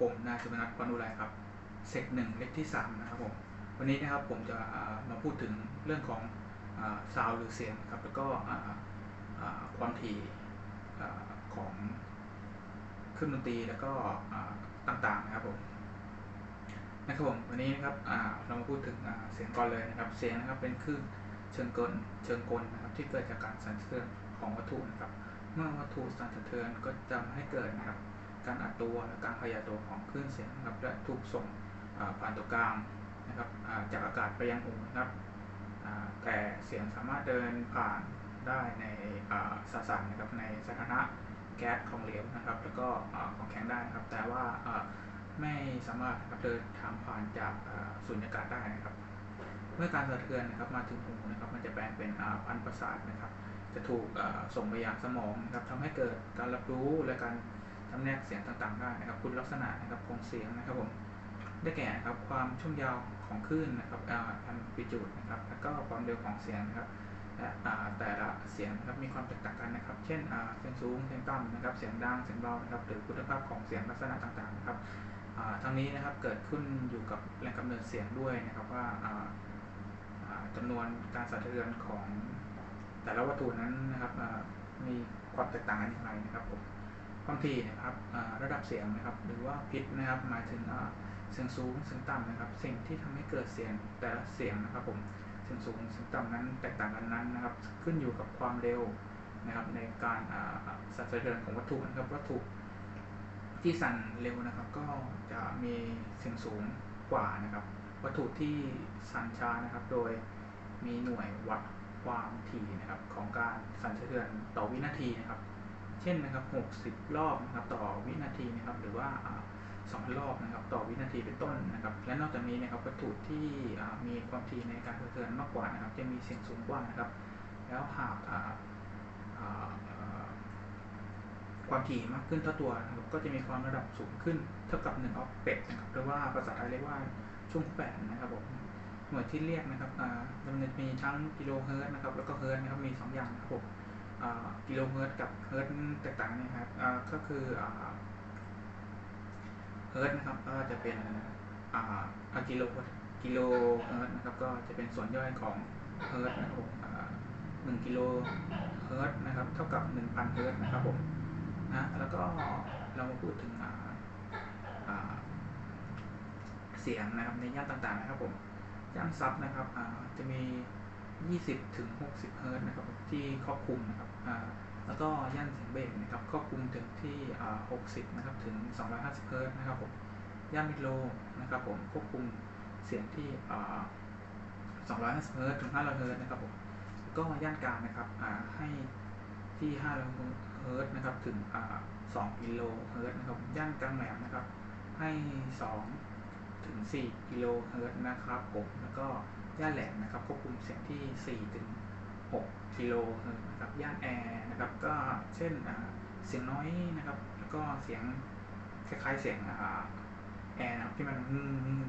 ผมนายสุนัท์ปานุไรครับเซกหนึ่งเลขที่3นะครับผมวันนี้นะครับผมจะมาพูดถึงเรื่องของซาวหรือเสียงครับแล้วก็ความถี่ของเครื่องดนตรีแล้วก็ต่างๆนะครับผมนะครับผมวันนี้นะครับเรามาพูดถึงเสียงก่อนเลยนะครับ เสียงนะครับเป็นคลื่นเชิงกลเชิงกลนะครับที่เกิดจากการสั่นสะเทือนของวัตถุนะครับ เมื่อวัตถุสั่นสะเทือนก็จะให้เกิดนะครับ การอัดตัวและการขยายตัวของคลื่นเสียงนะครับและถูกส่งผ่านตัวกลางนะครับจากอากาศไปยังหูนะครับแต่เสียงสามารถเดินผ่านได้ในสสารนะครับในสถานะแก๊สของเหลวนะครับ แล้วก็ของแข็งได้นะครับ แต่ว่าไม่สามารถเดินทางผ่านจากสุญญากาศได้นะครับ เมื่อการสะเทือนนะครับมาถึงหูนะครับ มันจะแปลงเป็นพันประสาทนะครับ จะถูกส่งไปยังสมองนะครับทำให้เกิดการรับรู้และการ จำแนกเสียงต่างๆได้นะครับ คุณลักษณะนะครับของเสียงนะครับผมได้แก่นะครับความช่วงยาวของคลื่นนะครับอันปิจูดนะครับแล้วก็ความเร็วของเสียงนะครับและแต่ละเสียงนะครับมีความแตกต่างกันนะครับ เช่นเสียงสูงเสียงต่ำนะครับ เสียงดังเสียงเบานะครับหรือคุณภาพของเสียงลักษณะต่างๆนะครับทั้งนี้นะครับเกิดขึ้นอยู่กับแหล่งกำเนิดเสียงด้วยนะครับว่าจำนวนการสั่นสะเทือนของแต่ละวัตถุนั้นนะครับมีความแตกต่างกันอย่างไรนะครับผม ความถี่นะครับระดับเสียงนะครับ หรือว่าพิษนะครับหมายถึงเสียงสูงเสียงต่ำนะครับ สิ่งที่ทำให้เกิดเสียงแต่ละเสียงนะครับผมเสียงสูงเสียงต่ำนั้นแตกต่างกันนั้นนะครับ ขึ้นอยู่กับความเร็วนะครับในการสั่นสะเทือนของวัตถุนะครับวัตถุที่สั่นเร็วนะครับ ก็จะมีเสียงสูงกว่านะครับ วัตถุที่สั่นช้านะครับ โดยมีหน่วยวัดความถี่นะครับของการสั่นสะเทือนต่อวินาทีนะครับ เช่นนะครับ 60 รอบนะครับต่อวินาทีนะครับหรือว่าสองรอบนะครับต่อวินาทีเป็นต้นนะครับ และนอกจากนี้นะครับวัตถุที่มีความถี่ในการสะเทือนมากกว่านะครับ จะมีเสียงสูงกว่านะครับ แล้วหากความถี่มากขึ้นเท่าตัวนะครับก็จะมีความระดับสูงขึ้นเท่ากับ1ออกเป็ดนะครับหรือว่าภาษาไทยเรียกว่าช่วงแปดนะครับผมหน่วยที่เรียกนะครับมันจะมีทั้งกิโลเฮิร์ตนะครับแล้วก็เฮิร์ตนะครับมี 2 อย่างนะครับผม กิโลเฮิร์ตกับเฮิรตซ์แตกต่างนะครับก็คือเฮิร์ตนะครับก็จะเป็นกิโลกิโลเฮิร์ตนะครับก็จะเป็นส่วนย่อยของเฮิร์ตนะครับผมหนึ่งกิโลเฮิร์ตนะครับเท่ากับหนึ่งพันเฮิร์ตนะครับผมนะแล้วก็เรามาพูดถึงเสียงนะครับในย่านต่างๆนะครับผมย่านซับนะครับจะมี 20ถึง60เฮิร์ตนะครับที่ครอบคลุมนะครับแล้วก็ย่านเสียงเบสนะครับครอบคลุมถึงที่ 60นะครับถึง 250เฮิร์ตนะครับผมย่านมิดโลนะครับผมควบคุมเสียงที่ 250เฮิร์ตถึง500เฮิร์ตนะครับผมก็ย่านกลางนะครับให้ที่500เฮิร์ตนะครับถึง2กิโลเฮิร์ตนะครับย่านกลางแหลมนะครับให้ 2 ถึง 4 กิโลเฮิร์ตนะครับผมแล้วก็ ย่านแหลมนะครับควบคุมเสียงที่ 4 ถึง 6กิโลเฮิร์ตนะครับย่านแอร์นะครับก็เช่นเสียงน้อยนะครับแล้วก็เสียงคล้ายๆเสียงแอร์นะครับที่มัน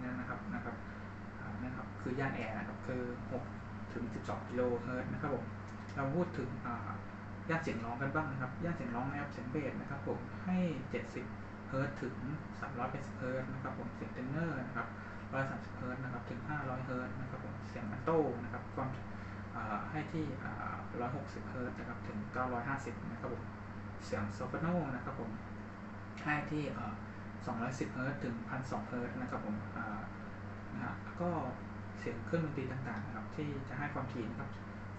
นั่นนะครับนะครับนะครับคือย่านแอร์นะครับคือ 6 ถึง 12กิโลเฮิร์ตนะครับผมเราพูดถึงย่านเสียงร้องกันบ้างนะครับย่านเสียงร้องนะครับเสียงเบสนะครับผมให้ 70เฮิร์ตถึง 380เฮิร์ตนะครับผมเสียงเทนเนอร์นะครับ เสียงอัลโต้นะครับความให้ที่ 160เฮิร์ตนะครับถึง 950นะครับผมเสียงโซฟาโนนะครับผมให้ที่ 210เฮิร์ตถึง 1,200เฮิร์ตนะครับผมนะฮะก็เสียงเครื่องดนตรีต่างๆนะครับที่จะให้ความถี่นะครับ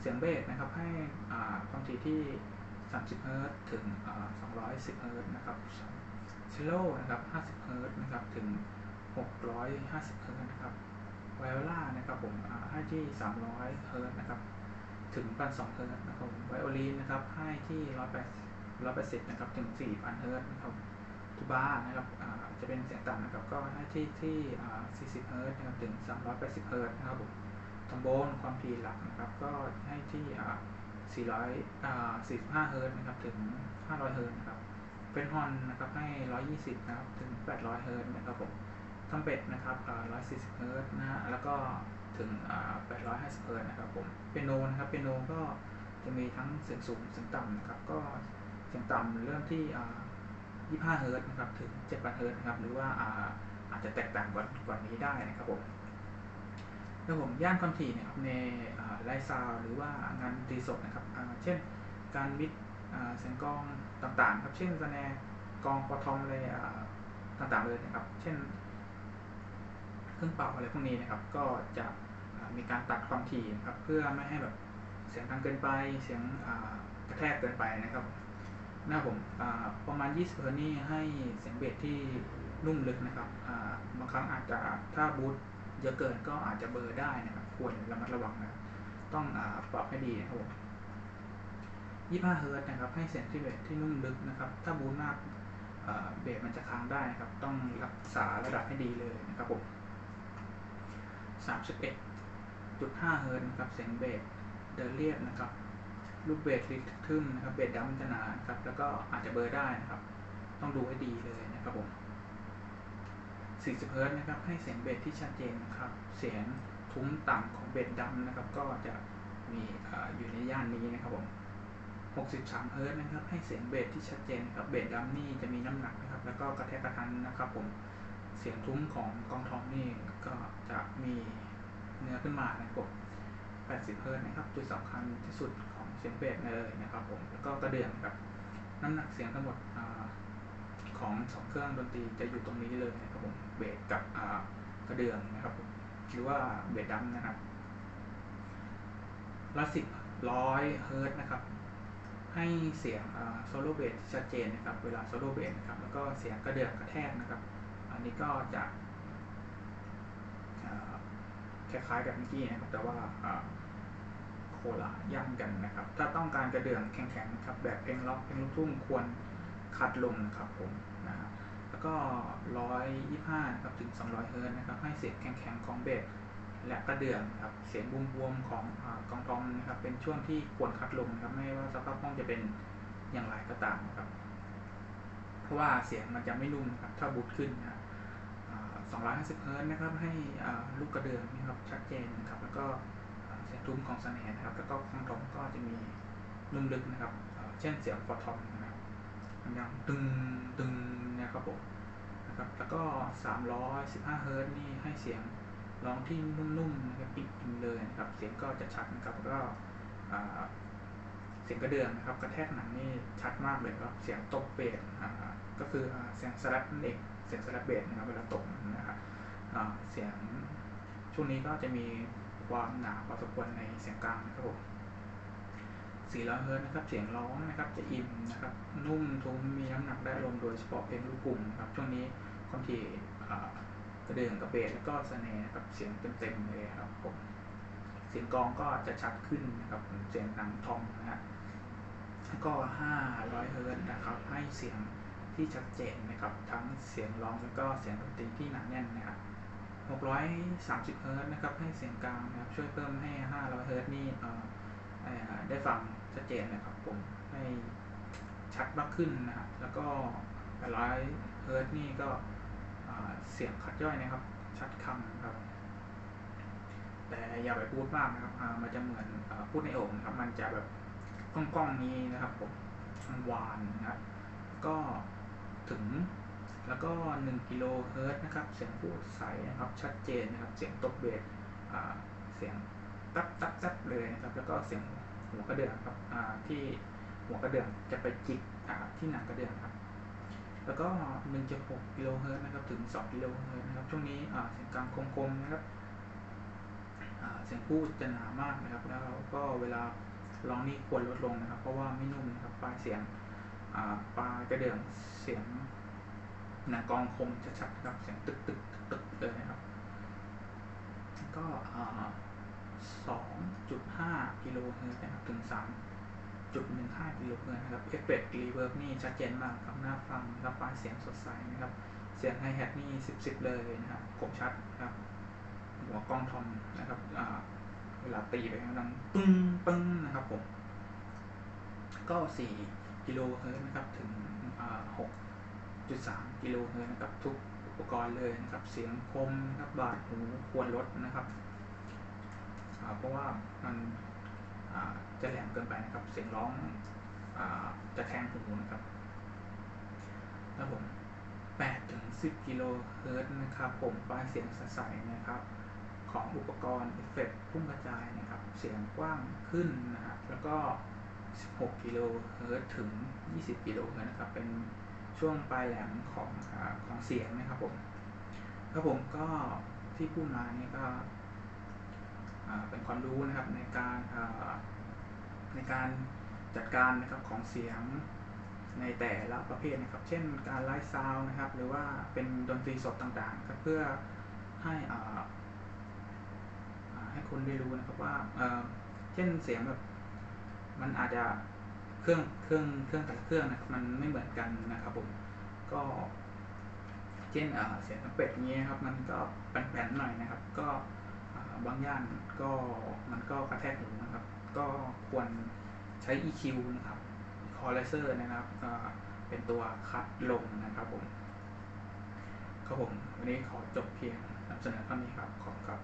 เสียงเบสนะครับให้ความถี่ที่ 30เฮิร์ตถึง 210เฮิร์ตนะครับเชลโลนะครับ 50เฮิร์ตนะครับถึง 650เฮิร์ตนะครับ ไวโอลานะครับผมให้ที่ 300เฮิร์ตนะครับถึง 1,200เฮิร์ตนะครับไวโอลินนะครับให้ที่ 180 180นะครับถึง 4,000เฮิร์ตนะครับทูบานะครับจะเป็นเสียงต่ำนะครับก็ให้ที่ที่ 40เฮิร์ตนะครับถึง 380เฮิร์ตนะครับผมทอมโบนความถี่หลักนะครับก็ให้ที่400 45เฮิร์ตนะครับถึง 500เฮิร์ตนะครับเป็นฮอนนะครับให้ 120นะครับถึง 800เฮิร์ตนะครับผม ทัมเป็ดนะครับ140เฮิร์ตนะฮะ แล้วก็ถึง 850เฮิร์ตนะครับผม เปียโนนะครับ เปียโนก็จะมีทั้งเสียงสูง เสียงต่ำนะครับ ก็เสียงต่ำเริ่มที่25เฮิร์ตนะครับ ถึง7,000เฮิร์ตนะครับ หรือว่าอาจจะแตกต่างกว่ากว่านี้ได้นะครับผมแล้วผมย่านความถี่เนี่ยครับในไลฟ์ซาวหรือว่างานตีสดนะครับ เช่นการมิดเสียงกองต่างๆครับ เช่นสแนร์กองปอทอมอะไรต่างๆเลยนะครับ เช่น รื่องเป่าอะไรพวกนี้นะครับ ก็จะมีการตัดความถี่นะครับ เพื่อไม่ให้แบบเสียงดังเกินไป เสียงกระแทกเกินไปนะครับหน้าผมประมาณ 20เฮิร์นี่ให้เสียงเบสที่นุ่มลึกนะครับบางครั้งอาจจะถ้าบูทเยอะเกินก็อาจจะเบอร์ได้นะครับ ควรระมัดระวังนะต้องอปรับให้ดีนะครับผม25เฮิร์ตนะครับ ให้เสียงที่เบสที่นุ่มลึกนะครับ ถ้าบูทมากเบสมันจะค้างได้นะครับ ต้องรักษาระดับให้ดีเลยนะครับผม 31.5เฮิร์ตนะครับเสียงเบสเดินเรียบนะครับลูกเบสลิทึมนะครับเบสดัมจะหนาครับแล้วก็อาจจะเบอร์ได้นะครับ ต้องดูให้ดีเลยนะครับผม40เฮิร์ตนะครับให้เสียงเบสที่ชัดเจนนะครับ เสียงทุ้มต่ำของเบสดัมนะครับ ก็จะมีอยู่ในย่านนี้นะครับผม63เฮิร์ตนะครับให้เสียงเบสที่ชัดเจนครับเบสดัมนี่จะมีน้ำหนักนะครับ แล้วก็กระแทกกระทันนะครับผม เสียงทุ้มของกองทองนี่ก็จะมีเนื้อขึ้นมานะครับ80เฮิร์ตนะครับจุดสำคัญที่สุดของเสียงเบสเลยนะครับผมแล้วก็กระเดื่องครับน้ำหนักเสียงทั้งหมดอของสองเครื่องดนตรีจะอยู่ตรงนี้เลยนะครับผมเบสกับกระเดื่องนะครับผมหรือว่าเบสดัมนะครับละสิบร้อยเฮิร์ตนะครับ ให้เสียงโซโลเบสชัดเจนนะครับ เวลาโซโลเบสนะครับ แล้วก็เสียงกระเดื่องกระแทกนะครับ อันนี้ก็จะคล้ายๆกับเมื่อกี้นะครับ แต่ว่าโคลาย่างกันนะครับ ถ้าต้องการกระเดื่องแข็งๆครับ แบบเพลงล็อกเพลงลูกทุ่งควรคัดลงนะครับผมนะฮะแล้วก็ร้อยยี่ห้าครับถึงสองร้อยเฮิร์ตนะครับ ให้เสียงแข็งๆของเบสและกระเดื่องครับ เสียงบวมๆของกองทอมนะครับ เป็นช่วงที่ควรคัดลงนะครับไม่ว่าสภาพห้องจะเป็นอย่างไรก็ตามนะครับ เพราะว่าเสียงมันจะไม่นุ่มครับ ถ้าบูตขึ้นนะครับ 250เฮิร์ตนะครับ ให้ลูกกระเดื่องนะครับชัดเจนนะครับ แล้วก็เสียงทุ้มของสแนนนะครับ แล้วก็ของทอมก็จะมีนุ่มลึกนะครับ เช่นเสียงฟอร์ทอมนะครับมันยังตึงตึงนะครับผมนะครับ แล้วก็ 315เฮิร์ตนี่ให้เสียงร้องที่นุ่มๆนะครับปิดอินเลยนะครับ เสียงก็จะชัดนะครับแล้วก็เสียงกระเดื่องนะครับ กระแทกหนังนี่ชัดมากเลยครับ เสียงตบเบสก็คือเสียงสลับนั่นเอง เสียงสลับเบสนะครับเวลาตกนะครับเสียงช่วงนี้ก็จะมีความหนาพอสมควรในเสียงกลางนะครับผม400เฮิร์ตนะครับ เสียงร้องนะครับ จะอิ่มนะครับ นุ่มทุ้ม มีน้ำหนักได้ลมโดยเฉพาะเพลงลูกกลุ่มครับ ช่วงนี้ความถี่กระเดื่องกระเบสแล้วก็สเน่กับ เสียงเต็มๆเลยครับผม เสียงกองก็จะชัดขึ้นนะครับ เสียงดังทองนะฮะแล้วก็ 500เฮิร์ตนะครับ ให้เสียง ที่ชัดเจนนะครับ ทั้งเสียงร้องแล้วก็เสียงดนตรีที่หนาแน่นนะครับ630เฮิร์ตนะครับ ให้เสียงกลางนะครับ ช่วยเพิ่มให้ 500เฮิร์ตนี่ได้ฟังชัดเจนนะครับผม ให้ชัดมากขึ้นนะครับ แล้วก็ร้อยเฮิร์ตนี่ก็เสียงคัดย่อยนะครับ ชัดคำครับ แต่อย่าไปพูดมากนะครับ มันจะเหมือนพูดในโอ่งนะครับ มันจะแบบกล้องๆนี้นะครับผมหวานนะครับ ก็ ถึง แล้วก็ 1 กิโลเฮิร์ตนะครับ เสียงพูดใสนะครับ ชัดเจนนะครับ เสียงตบเบสเสียงตับตับตับเลยนะครับ แล้วก็เสียงหัวกระเดื่องครับที่หัวกระเดื่องจะไปจิกที่หนังกระเดื่องครับแล้วก็ 1.6 กิโลเฮิร์ตนะครับ ถึง 2 กิโลเฮิร์ตนะครับ ช่วงนี้เสียงกลางคมๆ นะครับเสียงพูดจะหนามากนะครับ แล้วก็เวลาร้องนี่ควรลดลงนะครับ เพราะว่าไม่นุ่มนะครับปลายเสียง ปลายกระเดื่องเสียงหนากองคมชัดครับเสียงตึกตึกตึกเลยนะครับ ก็สองจุดห้ากิโลเฮิรตซ์นะครับถึงสามจุดหนึ่งห้ากิโลเฮิรตนะครับเอฟเฟกต์รีเวิร์บนี่ชัดเจนมากครับหน้าฟังครับปลายเสียงสดใสนะครับ เสียงไฮแฮทนี่สิบสิบเลยนะครับคมชัดครับหัวกล้องทอมนะครับเวลาตีไปดังปึ้งปึ้งนะครับผมก็สี่ กิโลเฮิรตซ์นะครับถึงหกจุดสามกิโลเฮิรตซ์นะครับทุกอุปกรณ์เลยนะครับเสียงคมครับบาดหูควรลดนะครับเพราะว่ามันจะแหลมเกินไปนะครับ เสียงร้องจะแทงหูนะครับแครับผม8ถึง 10 กิโลเฮิรตซ์นะครับ ผมปลายเสียงใสๆนะครับ ของอุปกรณ์เอฟเฟกต์พุ่งกระจายนะครับ เสียงกว้างขึ้นนะครับ แล้วก็ 16 กิโลเฮิรตซ์ถึง 20 กิโลเฮิรตซ์นะครับ เป็นช่วงปลายแหลมของอของเสียงนะครับผมครับผมก็ที่พูดมานี่ก็เป็นความรู้นะครับในการในการจัดการนะครับของเสียงในแต่ละประเภทนะครับ เช่นการไลฟ์ซาวนะครับ หรือว่าเป็นดนตรีสดต่างๆครับเพื่อให้อ่าให้คนได้รู้นะครับว่าเช่นเสียงแบบ มันอาจจะเครื่องเครื่องเครื่องแต่เครื่องนะครับมันไม่เหมือนกันนะครับผมก็เช่นเสียงเป็ดเงี้ยครับ มันก็แผ่นๆหน่อยนะครับ ก็บางย่านก็มันก็กระแทกหูนะครับ ก็ควรใช้ EQ นะครับ Equalizer นะครับเป็นตัวคัดลงนะครับผมครับผมวันนี้ขอจบเพียงนำเสนอเท่านี้ครับขอบคุณครับ